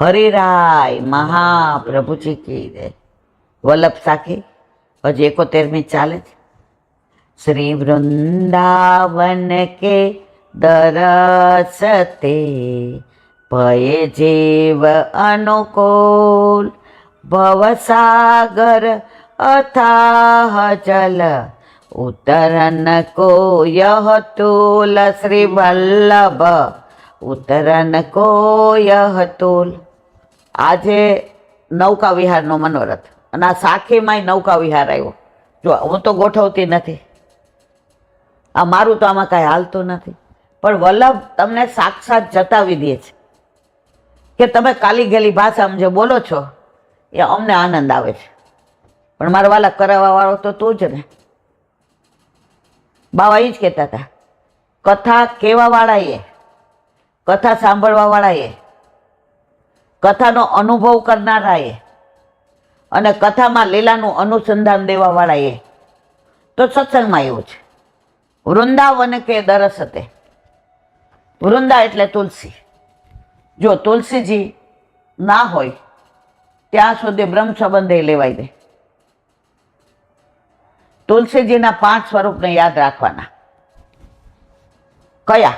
હરિરાય મહાપ્રભુજી કી જય. વલ્લભ સાખી, હજી એકોતેરમી ચાલે છે. શ્રી વૃંદાવન કે દરસતે ભય જીવ અનુકૂળ ભવસાગર અથાહ જલ, ઉતરન કો યહ તુલ શ્રી વલ્લભ, ઉતરન કો યહ તુલ. આજે નૌકા વિહારનો મનોરથ. અને આ સાખીમાંય નૌકા વિહાર આવ્યો. જો હું તો ગોઠવતી નથી. આ મારું તો આમાં કાંઈ હાલતું નથી. પણ વલ્લભ તમને સાક્ષાત જતાવી દે છે. કે તમે કાલી ગયેલી ભાષામાં જે બોલો છો, એ અમને આનંદ આવે છે. પણ મારા વાલા કરાવવાવાળો તો તું જ ને. બાવા એ જ કહેતા હતા. કથા કહેવાવાળાએ કથા સાંભળવાવાળાએ વાળાએ કથાનો અનુભવ કરનારાએ અને કથામાં લીલાનું અનુસંધાન દેવાવાળાએ. તો સત્સંગમાં એવું છે. વૃંદાવન કે દરસ હતે? વૃંદા એટલે તુલસી. જો તુલસીજી ના હોય, ત્યાં સુધી બ્રહ્મ સંબંધે લેવાય દે. તુલસીજીના પાંચ સ્વરૂપને યાદ રાખવાના. કયા?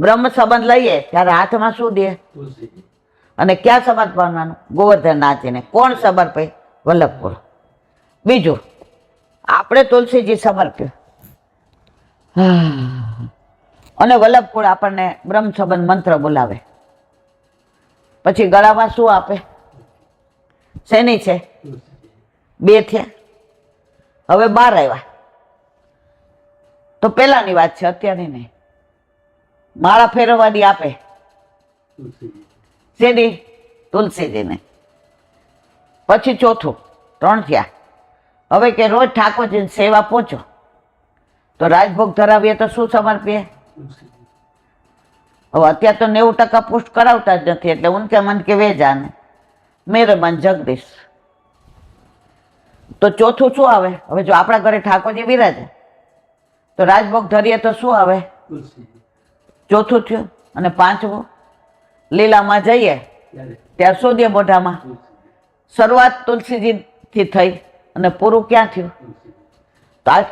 બ્રહ્મ સંબંધ લઈએ ત્યારે હાથમાં શું દે? અને ક્યાં સમર્પવાનું ગોવર્ધન નાચીને કોણ સમર્પે? વલ્લભપુર. બીજું આપણે તુલસીજી સમર્પ્યું. અને વલ્લભકુળ આપણને બ્રહ્મ સંબંધ મંત્ર બોલાવે. પછી ગળામાં શું આપે? શેની છે? બે થયા. હવે બાર આવ્યા. તો પહેલાંની વાત છે અત્યારની નહીં. માળા ફેરવવાની આપે. શેની? તુલસીજીને. પછી ચોથું ત્રણ થયા. હવે કે રોજ ઠાકોરજીની સેવા પહોંચો. તો રાજભોગ ધરાવીએ તો શું સમર્પીએ હવે અત્યારે તો નેવું ટકા પુષ્ટ કરાવતા જ નથી એટલે ઉનકે મન કે વેજાને. મેરે મન જગદીશ. તો ચોથું શું આવે? હવે જો આપણા ઘરે ઠાકોરજી બિરાજે. તો રાજભોગ ધરીએ તો શું આવે? ચોથું થયું અને પાંચમો. લીલામાં જઈએ ત્યારે શું મોઢામાં. શરૂઆત તુલસીજીથી થઈ અને પૂરું ક્યાં થયું? તો આ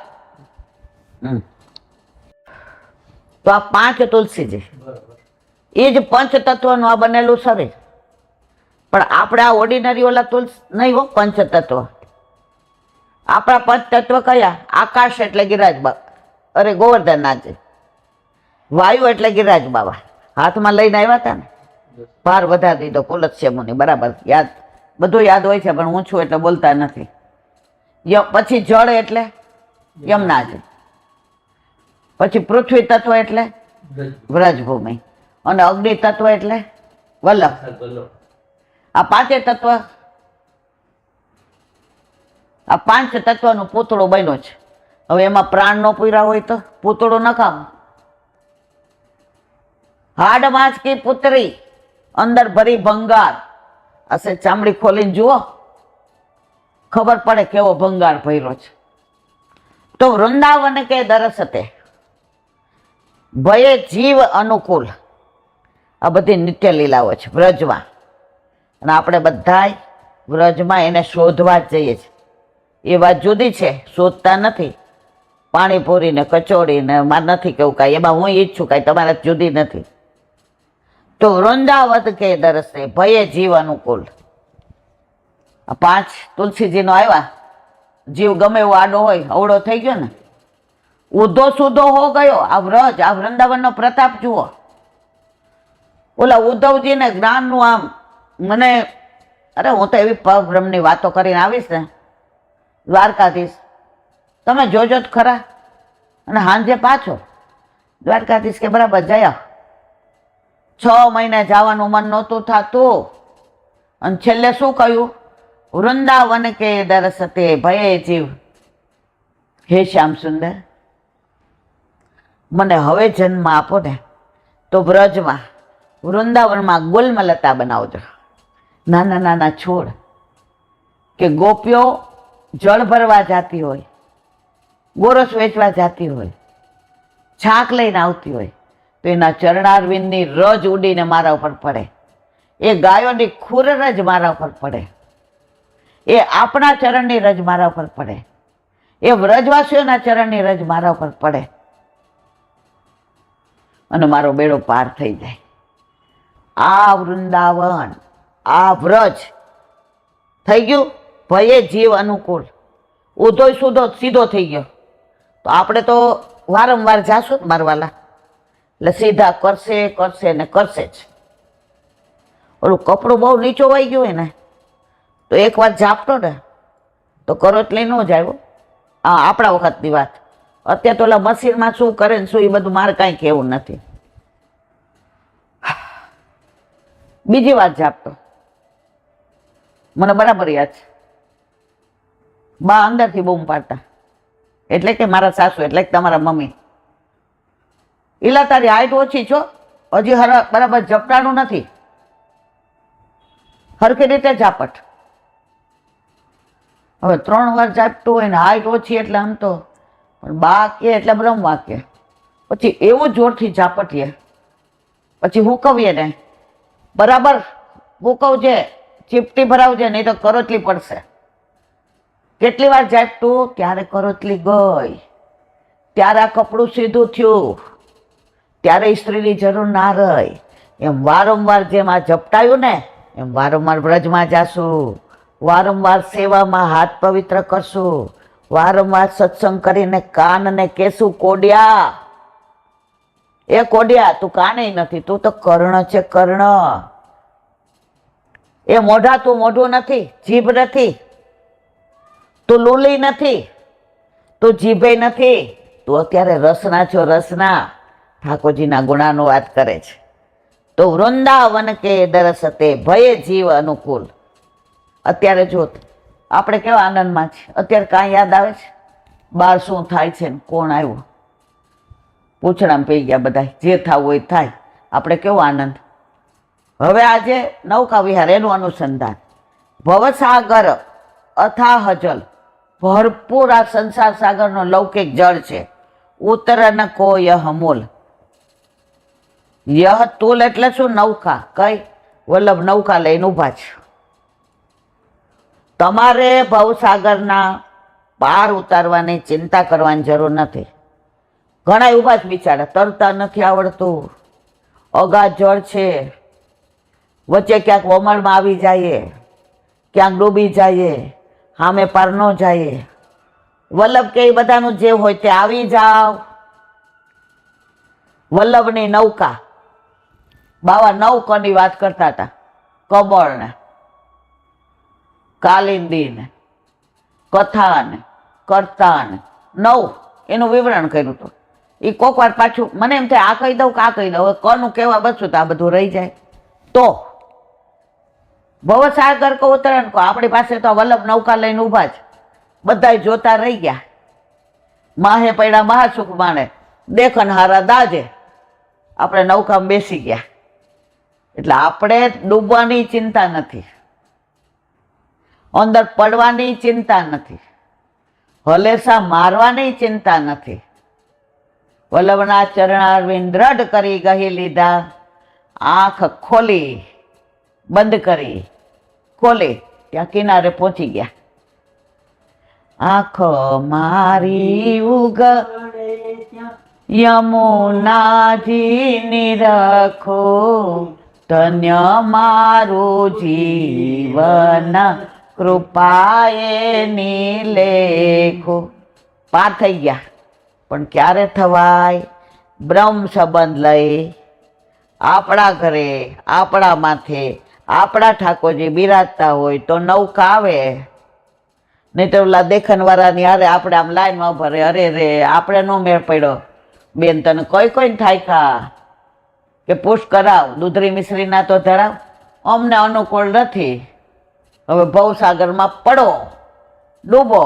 તો આ પાંચ તુલસીજી. એ જ પંચ તત્વનું આ બનેલું શરીર. પણ આપણે આ ઓર્ડિનરી ઓલા તુલસ નહીં હો પંચ તત્વ આપણા પંચ તત્વ કયા? આકાશ એટલે ગિરાજ અરે ગોવર્ધન નાચે વાયુ એટલે ગિરાજ બાબા હાથમાં લઈને આવ્યા હતા ને? ભાર વધારી દીધો કુલત્સ્ય મુનિ બરાબર, યાદ, બધું યાદ હોય છે, પણ હું છું એટલે બોલતા નથી. પછી જળ એટલે? યમનાજી. પછી પૃથ્વી તત્વ એટલે? વ્રજભૂમિ. અને અગ્નિ તત્વ એટલે? વલ્લભ. આ પાંચે તત્વ? આ પાંચ તત્વનું પૂતળો બન્યો છે. હવે એમાં પ્રાણ નો પૂરા હોય તો? પૂતળો નકામ હાડ માસ કી પુત્રી, અંદર ભરી ભંગાર. હશે ચામડી ખોલીને જુઓ. ખબર પડે કેવો ભંગાર ભર્યો છે. તો વૃંદાવન કે દરસતે? ભયે જીવ અનુકૂળ. આ બધી નિત્ય લીલાઓ છે, વ્રજમાં. અને આપણે બધાય વ્રજમાં એને શોધવા જ જઈએ છીએ. એ વાત જુદી છે, શોધતા નથી. પાણીપુરી ને કચોડી નથી કેવું કાંઈ. એમાં હું ઈચ્છું કાંઈ, તમારે જુદી નથી. તો વૃંદાવત કે દરસે, ભયે જીવ અનુકૂળ. પાંચ તુલસીજીનો આવ્યા. જીવ ગમે એવો આડો હોય, અવળો થઈ ગયો ને. ઉધો સુધો હો ગયો. આ વ્રજ, આ વૃંદાવનનો પ્રતાપ જુઓ. ઓલા ઉદ્ધવજીને જ્ઞાનનું આમ મને, અરે હું તો એવી પરબ્રહ્મની વાતો કરીને આવીશ ને. દ્વારકાધીશ, તમે જોજો જ ખરા. અને સાંજે પાછો. દ્વારકાધીશ કે બરાબર, જયા. છ મહિને જવાનું મન નહોતું થતું. અને છેલ્લે શું કહ્યું? વૃંદાવન કે દરસતે ભયે જીવ. હે શ્યામ સુંદર, મને હવે જન્મ આપો ને તો વ્રજમાં, વૃંદાવનમાં ગુલમલતા બનાવજો. નાના નાના છોડ કે ગોપીઓ જળ ભરવા જાતી હોય, ગોરસ વેચવા જાતી હોય, છાક લઈને આવતી હોય. તો એના ચરણારવિંદની રજ ઉડીને મારા ઉપર પડે. એ ગાયોની ખુરર જ મારા પર પડે. એ આપણા ચરણની રજ મારા પર પડે. એ વ્રજવાસીઓના ચરણની રજ મારા પર પડે. અને મારો બેડો પાર થઈ જાય. આ વૃંદાવન, આ વ્રજ થઈ ગયું. ભયે જીવ અનુકૂળ. ઉધોય સુધો સીધો થઈ ગયો. તો આપણે તો વારંવાર જાશું જ મારવાલા? એટલે સીધા કરશે કરશે ને કરશે જ. ઓલું કપડું બહુ નીચો વાઈ ગયું હોય ને તો એકવાર જાપતો ને, તો કરોટલી ન જ આવ્યો આ આપણા વખતની વાત. અત્યારે તો ઓલા મશીનમાં શું કરે ને શું, એ બધું મારે કાંઈ કહેવું નથી. બીજી વાત જાપતો મને બરાબર યાદ છે. બા અંદરથી બૂમ પાડતા. એટલે કે મારા સાસુ, એટલે કે તમારા મમ્મી. ઈલા તારી હાઈટ ઓછી છો, હજી હર બરાબર ઝપટાણું નથી. હરખી રીતે ઝાપટ. હવે ત્રણ વાર ઝાપટું હોય ને હાઈટ ઓછી એટલે આમ તો, પણ બા કે એટલે બ્રહ્મ વાક્ય પછી એવું જોરથી ઝાપટીએ. પછી હુકવીએ ને. બરાબર હુકવજે, ચીપટી ભરાવજે, નહીં તો કરોતલી પડશે. કેટલી વાર ઝાપટું? ત્યારે કરોતલી ગઈ? ત્યારે આ કપડું સીધું થયું. ત્યારે સ્ત્રીની જરૂર ના રહી. એમ વારંવાર જેમ આ ઝપટાયું ને, એમ વારંવાર વ્રજમાં જાશું, વારંવાર સેવામાં હાથ પવિત્ર કરશું, વારંવાર સત્સંગ કરીને કાનને કેશું કોડિયા. એ કોડિયા, તું કાને નથી, તું તો કર્ણ છે કર્ણ. એ મોઢા તું મોઢું નથી, જીભ નથી, તું લૂલી નથી, તું જીભે નથી, તું અત્યારે રસના છો રસના. ઠાકોરજીના ગુણાનો વાત કરે છે. તો વૃંદાવન કે દરસતે ભય જીવ અનુકૂળ. અત્યારે જો આપણે કેવા આનંદમાં છે અત્યારે કાંઈ યાદ આવે છે? બહાર શું થાય છે ને કોણ આવ્યું? પૂછડામાં પી ગયા બધા, જે થવું હોય થાય. આપણે કેવો આનંદ? હવે આજે નૌકા વિહાર, એનું અનુસંધાન. ભવસાગર અથા હજલ ભરપૂર આ સંસાર સાગરનો લૌકિક જળ છે. ઉત્તર ન કો યહ મૂલ. યહ તુલ એટલે શું? નૌકા. કઈ? વલ્લભ, નૌકા લઈને ઊભા છે. તમારે ભવસાગરના પાર ઉતારવાની ચિંતા કરવાની જરૂર નથી. ઘણા ઊભા જ બિચારા. તરતા નથી આવડતું. અગાધ જળ છે. વચ્ચે ક્યાંક વમળમાં આવી જાય ક્યાંક ડૂબી જઈએ. સામે પાર ન જઈએ. વલ્લભ કે એ બધાનું જે હોય તે આવી જાવ વલ્લભની નૌકા. બાવા નવ કની વાત કરતા હતા? કમળને કાલિંદીને, કથાને, કરતાને. નવ, એનું વિવરણ કર્યું હતું. એ કોક વાર પાછું, મને એમ થાય, આ કહી દઉં કે આ કહી દઉં. કનું કહેવા બચું તો આ બધું રહી જાય. તો, ભવસાગર કો ઉત્તરાયણ કહો આપણી પાસે તો વલ્લભ નૌકા લઈને ઊભા છે. બધાય જોતા રહી ગયા. માહે પૈડા મહાસુખ માણે દેખન હારા દાજે. આપણે નૌકામાં બેસી ગયા. એટલે આપણે ડૂબવાની ચિંતા નથી. અંદર પડવાની ચિંતા નથી. હલેસા મારવાની ચિંતા નથી. વલ્લભના ચરણારવિંદ દ્રઢ કરી ગહી લીધા. આંખ ખોલી, બંધ કરી, ખોલી, ત્યાં કિનારે પહોંચી ગયા. આંખ મારી ઉગ યમુનાજી રખો ધન્ય મારું જીવન, કૃપાએ લેખો પાર થઈ ગયા. પણ ક્યારે થવાય? બ્રહ્મ સંબંધ લઈ. આપણા ઘરે, આપણા માથે, આપણા ઠાકોરજી બિરાજતા હોય તો નૌકા આવે. નહીં તો ઓલા દેખનવાળાની અરે આપણે આમ લાઈનમાં ભરે, અરે રે, આપણે નો મેળ પડ્યો. બેન તને કોઈ કોઈ થાય કા કે પુશ કરાવ દૂધરી મિશ્રીના તો ધરાવ. અમને અનુકૂળ નથી. હવે ભવસાગરમાં પડો ડૂબો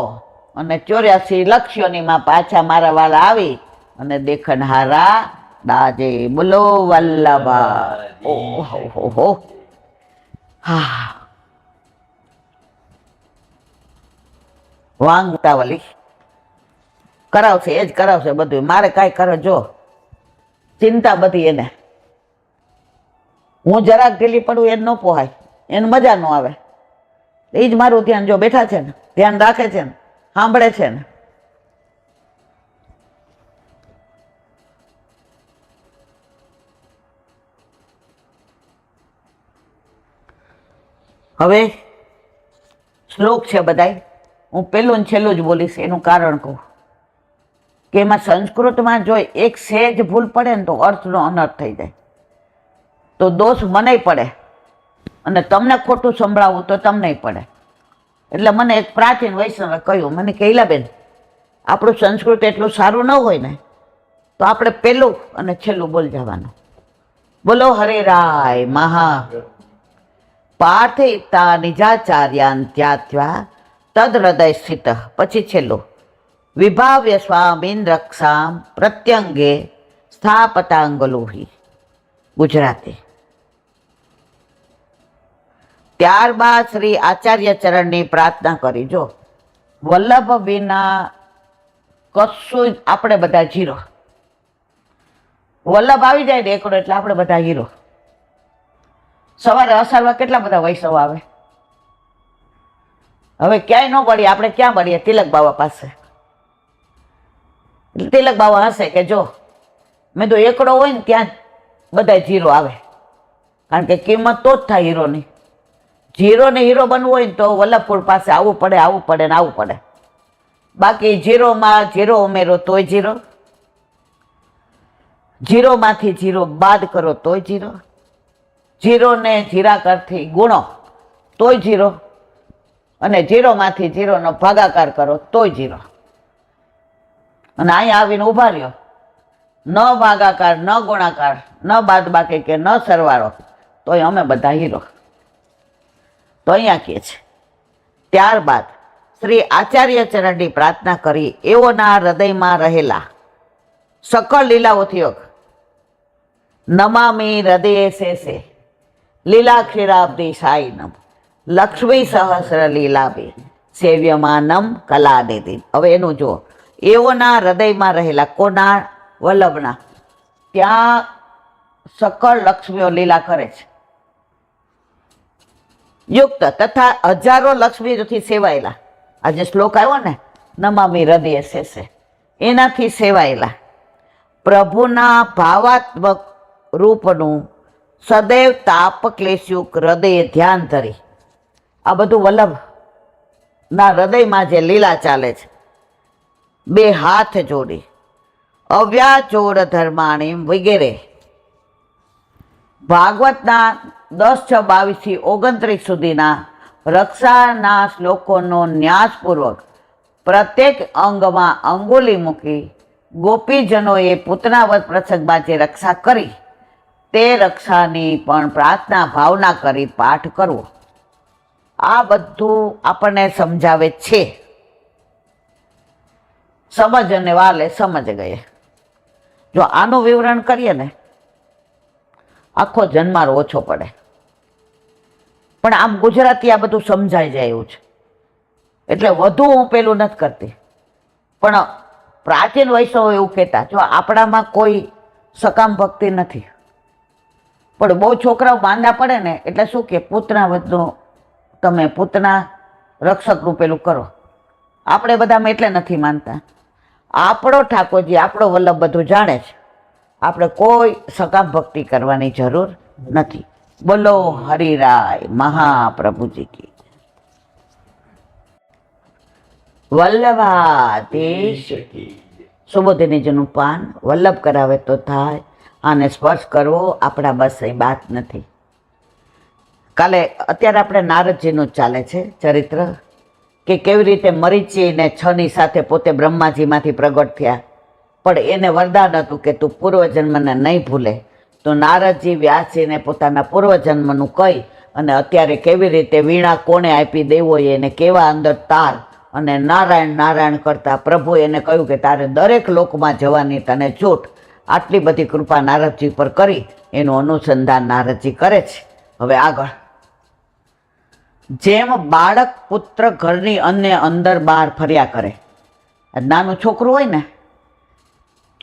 અને ચોર્યાસી લક્ષ્યોનીમાં પાછા મારા વાળા આવી અને દેખનહારા દાજે બોલો વલ્લભા. ઓહો હો હો હા. વાંગતા ઉતાવલી કરાવશે એ જ કરાવશે બધું. મારે કાંઈ કરો જો. ચિંતા બધી એને. હું જરાક ઢીલી પડું, એને ન પોહાય. એને મજા ન આવે. એ જ મારું ધ્યાન જો બેઠા છે ને, ધ્યાન રાખે છે ને, સાંભળે છે ને. હવે શ્લોક છે બધાય. હું પહેલું ને છેલ્લું જ બોલીશ, એનું કારણ કહું. કે એમાં સંસ્કૃતમાં જો એક સહેજ ભૂલ પડે ને તો અર્થનો અનર્થ થઈ જાય. તો દોષ મને પડે. અને તમને ખોટું સંભળાવવું તો તમને પડે. એટલે મને એક પ્રાચીન વૈષ્ણવે કહ્યું, મને કહેલા બેન આપણું સંસ્કૃત એટલું સારું ન હોય ને, તો આપણે પહેલું અને છેલ્લું બોલ જવાનું. બોલો, હરે રાય, મહા. પાર્થિતા નિજાચાર્યાન ત્યાત્વા તદ હૃદય સ્થિત. પછી છેલ્લું. વિભાવ્ય સ્વામીન રક્ષામ પ્રત્યંગે સ્થાપતાંગલોહી. ગુજરાતી. ત્યારબાદ શ્રી આચાર્ય ચરણની પ્રાર્થના કરી, જો, વલ્લભ વિના કશું જ આપણે બધા જીરો. વલ્લભ આવી જાય ને એકડો એટલે આપણે બધા હીરો. સવારે અસારમાં કેટલા બધા વૈષ્ણવ આવે? હવે ક્યાંય ન પડીએ આપણે ક્યાં પડીએ તિલક બાવા પાસે. તિલક બાવા હશે કે જો, મેં તો એકડો હોય ને ત્યાં બધા જીરો આવે. કારણ કે કિંમત તો જ થાય હીરોની. જીરો ને હીરો બનવું હોય ને તો વલ્લભપુર પાસે આવવું પડે આવવું પડે ને આવવું પડે. બાકી જીરોમાં જીરો ઉમેરો તોય જીરો જીરોમાંથી જીરો બાદ કરો તોય જીરો જીરો ને જીરાકારથી ગુણો તોય જીરો અને જીરોમાંથી જીરોનો ભાગાકાર કરો તોય જીરો અને અહીંયા આવીને ઊભા રહ્યો. ન ભાગાકાર, ન ગુણાકાર, ન બાદ બાકી કે ન સરવાળો, તોય અમે બધા હીરો. તો અહીંયા કહે છે. ત્યારબાદ શ્રી આચાર્ય ચરણની પ્રાર્થના કરી, એઓના હૃદયમાં રહેલા સકળ લીલાઓથી યોગ નમામી હૃદય શેષે લીલા ક્ષીરાબ્દી સાઈનમ લક્ષ્મી સહસ્ર લીલાબી સેવ્યમાનમ કલાનિધિ. હવે એનું જુઓ. એઓના હૃદયમાં રહેલા કોના વલ્લભના? ત્યાં સકળ લક્ષ્મીઓ લીલા કરે છે. યુક્ત તથા હજારો લક્ષ્મીથી સેવાયેલા. આ જે શ્લોક આવ્યો ને, નમામી હૃદય શેષે. એનાથી સેવાયેલા. પ્રભુના ભાવાત્મક રૂપનું સદૈવ તાપ ક્લેશયુક હૃદય ધ્યાન ધરી. આ બધું વલ્લભ ના હૃદયમાં જે લીલા ચાલે છે, બે હાથ જોડી. અવ્યાચોડ ધર્માણી વગેરે. ભાગવતના દસ છ બાવીસથી ઓગણત્રીસ સુધીના રક્ષાના શ્લોકોનો ન્યાસપૂર્વક પ્રત્યેક અંગમાં અંગુલી મૂકી ગોપીજનોએ પૂતનાવત પ્રસંગમાં જે રક્ષા કરી. તે રક્ષાની પણ પ્રાર્થના ભાવના કરી પાઠ કરવો. આ બધું આપણને સમજાવે છે. સમજ અને વાલે સમજ ગયે. જો આનું વિવરણ કરીએ ને, આખો જન્માર ઓછો પડે. પણ આમ ગુજરાતી આ બધું સમજાઈ જાય એવું છે. એટલે વધુ હું પેલું નથી કરતી. પણ પ્રાચીન વૈષ્ણવ એવું કહેતા જો આપણામાં કોઈ સકામ ભક્તિ નથી. પણ બહુ છોકરાઓ માંદા પડે ને એટલે શું કે પૂતના વધુ તમે પૂતના રક્ષકનું પેલું કરો. આપણે બધામાં એટલે નથી માનતા. આપણો ઠાકોરજી આપણો વલ્લભ બધું જાણે છે. આપણે કોઈ સકામ ભક્તિ કરવાની જરૂર નથી. બોલો હરિરાય મહાપ્રભુજી કી વલ્લભાધીશ. સુબોધિનીજીનું પાન વલ્લભ કરાવે તો થાય આને સ્પર્શ કરવો આપણા બસ એ બાત નથી. કાલે અત્યારે આપણે નારદજીનું ચાલે છે ચરિત્ર કે કેવી રીતે મરીચીને છની સાથે પોતે બ્રહ્માજીમાંથી પ્રગટ થયા. પણ એને વરદાન હતું કે તું પૂર્વજન્મને નહીં ભૂલે. તો નારદજી વ્યાસજીને પોતાના પૂર્વજન્મનું કહી અને અત્યારે કેવી રીતે વીણા કોણે આપી દેવો એને કેવા અંદર તાર અને નારાયણ નારાયણ કરતા પ્રભુ એને કહ્યું કે તારે દરેક લોકમાં જવાની તને છૂટ. આટલી બધી કૃપા નારદજી પર કરી, એનું અનુસંધાન નારદજી કરે છે. હવે આગળ. જેમ બાળક પુત્ર ઘરની અન્ય અંદર બહાર ફર્યા કરે. નાનું છોકરું હોય ને,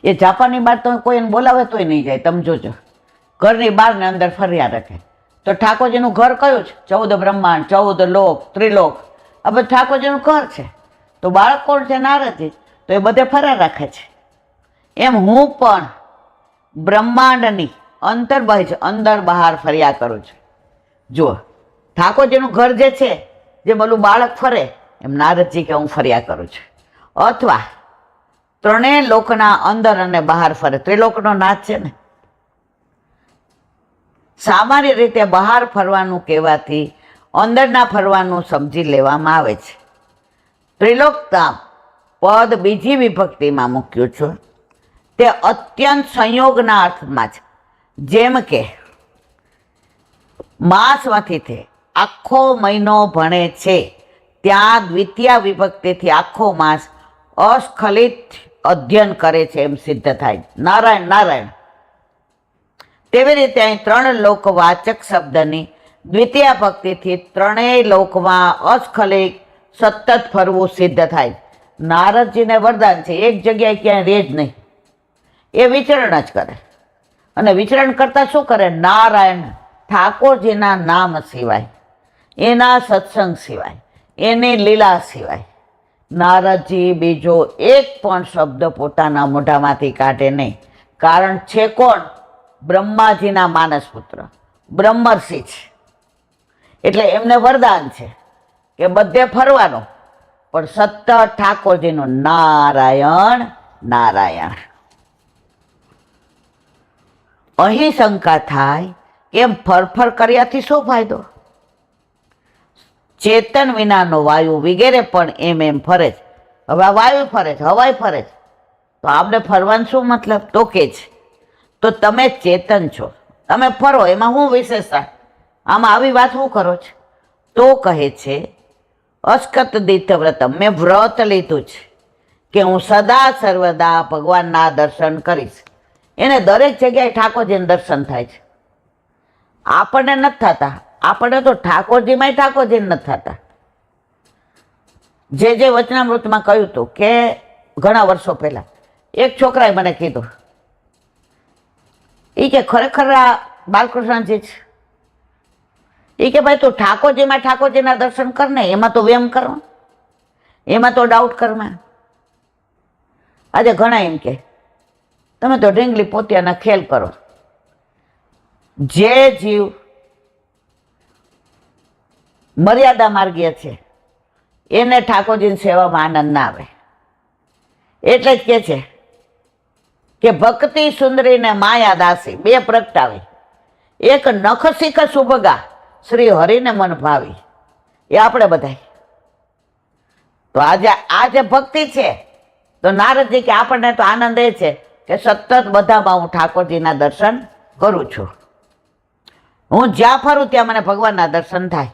એ જાપાની બહાર તમે કોઈ એને બોલાવે તોય નહીં જાય, તમે જોજો. ઘરની બહાર ને અંદર ફર્યા રાખે. તો ઠાકોરજીનું ઘર કયું છે? ચૌદ બ્રહ્માંડ, ચૌદ લોક, ત્રિલોક. આ બધું ઠાકોરજીનું ઘર છે. તો બાળક કોણ છે? નારદજી. તો એ બધે ફર્યા રાખે છે. એમ હું પણ બ્રહ્માંડની અંતર બાહ્ય અંદર બહાર ફર્યા કરું છું. જુઓ, ઠાકોરજીનું ઘર જે છે, જે બોલું બાળક ફરે, એમ નારદજી કે હું ફર્યા કરું છું. અથવા ત્રણેય લોકના અંદર અને બહાર ફરે. ત્રિલોકનો નાચ છે ને? સામાન્ય રીતે બહાર ફરવાનું કહેવાથી અંદરના ફરવાનું સમજી લેવામાં આવે છે. ત્રિલોકતા પદ બીજી વિભક્તિમાં મૂક્યું છે. તે અત્યંત સંયોગના અર્થમાં છે. જેમ કે, માસમાંથી તે આખો મહિનો ભણે છે. ત્યાં દ્વિતીય વિભક્તિથી આખો માસ અસ્ખલિત અધ્યયન કરે છે. એમ સિદ્ધ થાય. નારાયણ નારાયણ. તેવી રીતે અહીં ત્રણ લોકવાચક શબ્દની દ્વિતીય ભક્તિથી ત્રણેય લોકમાં અસ્ખલિત સતત ફરવું સિદ્ધ થાય. નારદજીને વરદાન છે, એક જગ્યાએ ક્યાંય રહે જ નહીં. એ વિચરણ જ કરે. અને વિચરણ કરતાં શું કરે? નારાયણ ઠાકોરજીના નામ સિવાય, એના સત્સંગ સિવાય, એની લીલા સિવાય. નારદજી બીજો એક પણ શબ્દ પોતાના મોઢામાંથી કાઢે નહીં. કારણ છે કોણ? બ્રહ્માજીના માનસ પુત્ર બ્રહ્મર્ષિ છે. એટલે એમને વરદાન છે કે બધે ફરવાનું. પણ સતત ઠાકોરજીનું નારાયણ નારાયણ. અહીં શંકા થાય કેમ ફરફર કર્યાથી શું ફાયદો? ચેતન વિનાનો વાયુ વગેરે પણ એમ એમ ફરે છે. હવે વાયુ ફરે છે હવાઈ ફરે છે. તો આપણે ફરવાનું શું મતલબ? તો કે છે. તો તમે ચેતન છો. તમે ફરો, એમાં શું વિશેષતા? આમાં આવી વાત શું કરો છો? તો કહે છે, અસ્કત દીર્થ વ્રત મેં વ્રત લીધું છે કે હું સદા સર્વદા ભગવાનના દર્શન કરીશ. એને દરેક જગ્યાએ ઠાકોરજીને દર્શન થાય છે. આપણને નથી થતા. આપણને તો ઠાકોરજીમાંય ઠાકોરજીને નથી થતા. જે જે વચનામૃતમાં કહ્યું હતું કે ઘણા વર્ષો પહેલાં, એક છોકરાએ મને કીધું એ કે ખરેખર આ બાલકૃષ્ણજી છે. એ કે ભાઈ તું ઠાકોરજીમાં ઠાકોરજીના દર્શન કર ને, એમાં તો વેમ કરો. એમાં તો ડાઉટ કરમાં આજે ઘણા એમ કે, તમે તો ઢીંગલી પોતિયાના ખેલ કરો. જે જીવ મર્યાદા માર્ગીય છે, એને ઠાકોરજીની સેવામાં આનંદ ના આવે. એટલે જ કે છે કે ભક્તિ સુંદરીને માયા દાસી. બે પ્રગટાવી એક નખશીખ સુભગા, શ્રી હરિને મન ભાવી. એ આપણે બધાય. તો આજે આ જે ભક્તિ છે. તો નારદજી કે આપણને તો આનંદ એ છે કે સતત બધામાં હું ઠાકોરજીના દર્શન કરું છું. હું જ્યાં ફરું ત્યાં મને ભગવાનના દર્શન થાય.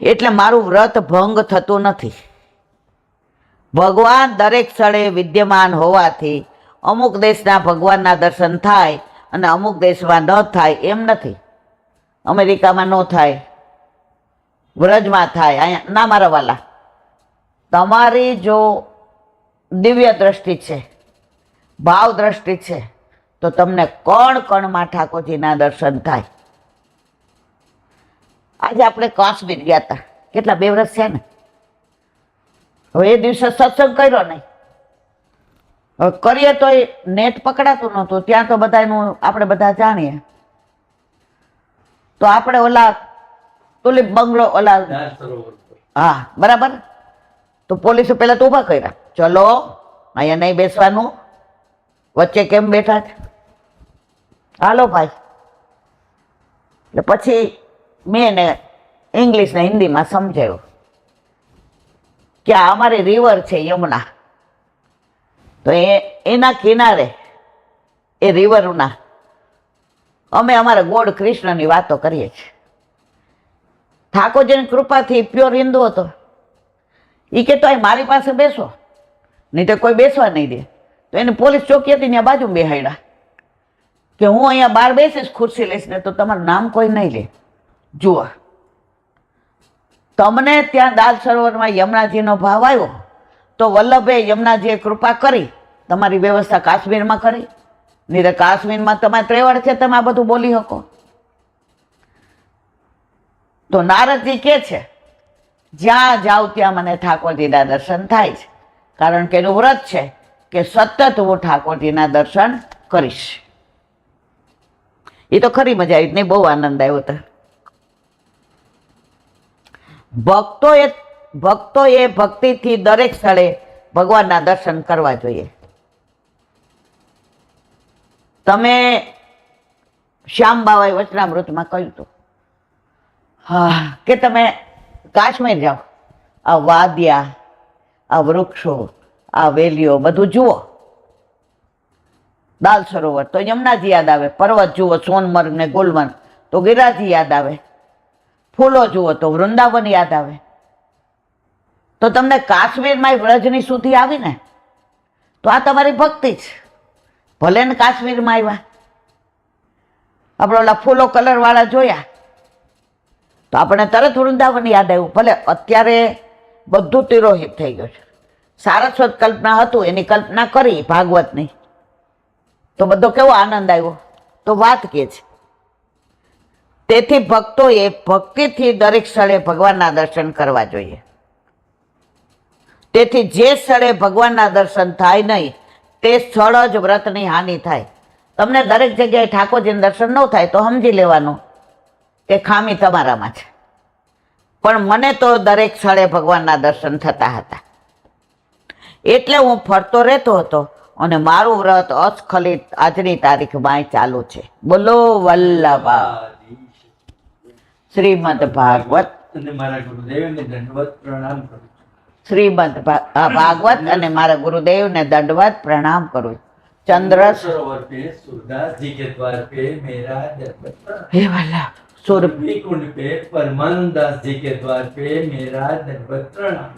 એટલે મારું વ્રત ભંગ થતું નથી. ભગવાન દરેક સ્થળે વિદ્યમાન હોવાથી અમુક દેશના ભગવાનના દર્શન થાય અને અમુક દેશમાં ન થાય એમ નથી. અમેરિકામાં ન થાય. વ્રજમાં થાય. અહીંયા ના મારા વાલા તમારી જો દિવ્ય દ્રષ્ટિ છે, ભાવ દ્રષ્ટિ છે, તો તમને કણ કણમાં ઠાકોરજીના દર્શન થાય. આજે આપણે કાશ્મીર ગયા હતા. કેટલા, બે વર્ષ છે ને? હવે એ દિવસે સત્સંગ કર્યો નહીં. કરીએ તો એ નેટ પકડાતું નહોતું. ત્યાં તો બધાનું આપણે બધા જાણીએ. તો આપણે ઓલા તુલિપ બંગલો ઓલા હા, બરાબર? તો પોલીસે પહેલાં તો ઊભા કર્યા. ચલો, અહીંયા નહીં બેસવાનું. વચ્ચે કેમ બેઠા છે? હાલો ભાઈ. એટલે પછી મેં એને ઇંગ્લિશ ને હિન્દીમાં સમજાવ્યું. કે આ અમારી રિવર છે યમુના. તો એ, એના કિનારે એ રિવરના અમે અમારા ગોડ કૃષ્ણની વાતો કરીએ છીએ. ઠાકોરજીની કૃપાથી પ્યોર હિન્દુ હતો. એ કે તો અહીં મારી પાસે બેસો. નહીં તો કોઈ બેસવા નહીં દે. તો એને પોલીસ ચોકી હતી ત્યાં બાજુ બેહાડ્યા કે હું અહીંયા બહાર બેસીશ, ખુરશી લઈશ, ને તો તમારું નામ કોઈ નહીં લે. જુઓ. તમને ત્યાં દાલ સરોવરમાં યમુનાજીનો ભાવ આવ્યો, તો વલ્લભે યમુનાજીએ કૃપા કરી, તમારી વ્યવસ્થા કાશ્મીરમાં કરી. નહીં તો કાશ્મીરમાં તમારે ત્રેવડ છે, તમે આ બધું બોલી શકો. તો નારદજી કે છે, જ્યાં જાઉં ત્યાં મને ઠાકોરજીના દર્શન થાય છે. કારણ કે એનું વ્રત છે કે સતત હું ઠાકોરજીના દર્શન કરીશ. એ તો ખરી મજા આવી, નહીં? બહુ આનંદ આવ્યો હતો ભક્તોએ ભક્તોએ ભક્તિથી દરેક સ્થળે ભગવાનના દર્શન કરવા જોઈએ. તમે શ્યામ બાવાએ વચનામૃતમાં કહ્યું હતું. હા, કે તમે કાશ્મીર જાઓ. આ વાદ્યા, આ વૃક્ષો, આ વેલીઓ બધું જુઓ. દાલ સરોવર તો યમુનાજી યાદ આવે, પર્વત જુઓ, સોનમર્ગ ને ગુલમર્ગ તો ગિરાજી યાદ આવે. ફૂલો જુઓ તો વૃંદાવન યાદ આવે. તો તમને કાશ્મીરમાં વ્રજની સુધી આવી ને? તો આ તમારી ભક્તિ છે. ભલે ને કાશ્મીરમાં આવ્યા. આપણે ઓલા ફૂલો કલરવાળા જોયા. તો આપણે તરત વૃંદાવન યાદ આવ્યું. ભલે અત્યારે બધું તિરોહિત થઈ ગયું છે. સારસ્વત કલ્પના હતું, એની કલ્પના કરી ભાગવતની. તો બધો કેવો આનંદ આવ્યો. તો વાત કે છે. તેથી ભક્તોએ ભક્તિથી દરેક સ્થળે ભગવાનના દર્શન કરવા જોઈએ. તેથી જે સ્થળે ભગવાનના દર્શન થાય નહીં, તે સ્થળ જ વ્રતની હાનિ થાય. તમને દરેક જગ્યાએ ઠાકોરજીને દર્શન ન થાય તો સમજી લેવાનું કે ખામી તમારામાં છે. પણ મને તો દરેક સ્થળે ભગવાનના દર્શન થતા હતા. એટલે હું ફરતો રહેતો હતો અને મારું વ્રત અસ્ખલિત આજની તારીખમાં ચાલુ છે. બોલો વલ્લભા. શ્રીમદ ભાગવત. અને મારા ગુરુદેવને દંડવત પ્રણામ કરું શ્રીમદ ભાગવત અને મારા ગુરુદેવને દંડવત પ્રણામ કરું છું. ચંદ્ર સરોવર પે સુરદાસજી કે દ્વાર મેરા દરબત હે વાલા સુરભી કુંડ પે પરમાનંદાસજી કે દ્વાર પે મેરા દરબત પ્રણામ.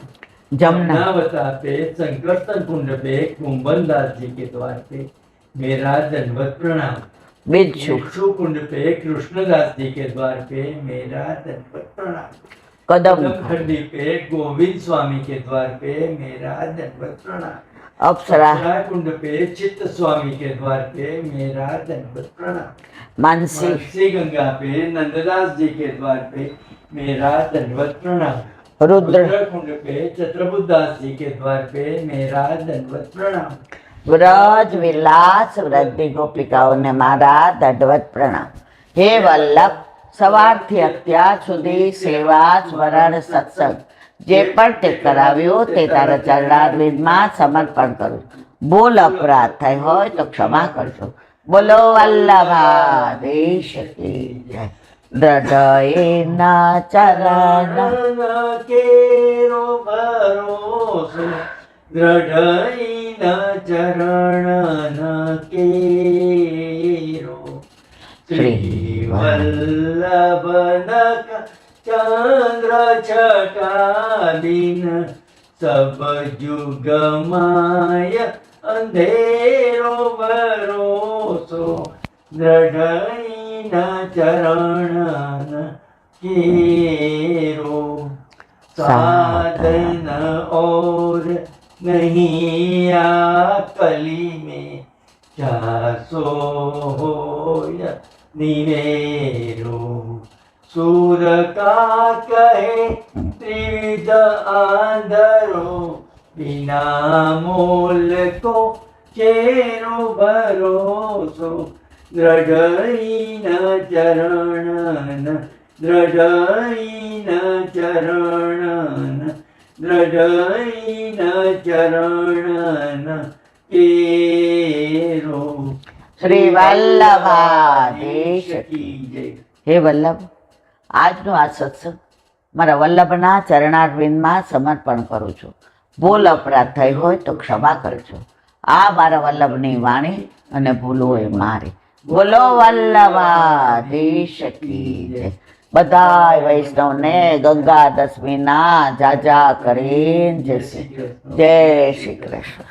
જમનાવતા પે સંકર્ષણ કુંડ પે કુંભનદાસજી કે દ્વાર પે મેરા દંડવત પ્રણામ. बिच्छू। कुंड पे कृष्णदास जी के द्वार पे मेरा दंडवत प्रणाम। कदम। खंडी पे गोविंद स्वामी के द्वार पे मेरा दंडवत प्रणाम। अप्सरा। कुंड पे चित्त स्वामी के द्वार पे मेरा दंडवत प्रणाम। मानसी। गंगा पे नंददास जी के द्वार पे मेरा दंडवत प्रणाम। रुद्र। कुंड पे चतुर्बुद्ध दास जी के द्वार पे मेरा दंडवत प्रणाम। વ્રજ વિલાસ વ્રજની ગોપિકાઓને મારા દંડવત પ્રણામ. હે વલ્લભ, સવારથી અત્યાર સુધી સેવા, સ્મરણ, સત્સંગ, જે પણ તે કરાવ્યું તે તારા ચરણારવિંદમાં સમર્પણ કરું. બોલ અપરાધ થઈ હોય તો ક્ષમા કરજો. બોલો વલ્લભા દેશ કી જય. દ્રઢયના ચરણ. કેરો ભરોસો દ્રઢઈ ન ચરણ કેરો શ્રી વલ્લભન ચંદ્ર છટાલીન સબ જુગમાય અંધેરો ભરોસો દ્રઢઈના ચરણ કેરો સાધન ઓર नहीं आ कली में चासो हो निवेरो सूर का कहे त्रिविध आंधरो बिना मोल को चेरो भरोसो દ્રઢઈ ન ચરણ દ્રઢઈ ન ચરણ દ્રઢઈ ન ચરણ કેરો શ્રી વલ્લભાધીશ હે વલ્લભ આજનો આ સત્સંગ મારા વલ્લભના ચરણારવિંદમાં સમર્પણ કરું છું. ભૂલ અપરાધ થઈ હોય તો ક્ષમા કરજો. આ મારા વલ્લભની વાણી અને ભૂલો એ મારી. બોલો દેશ કી જય. બધા વૈષ્ણવને ગંગા દસમીના જાજા કરીને જય જય શ્રી કૃષ્ણ.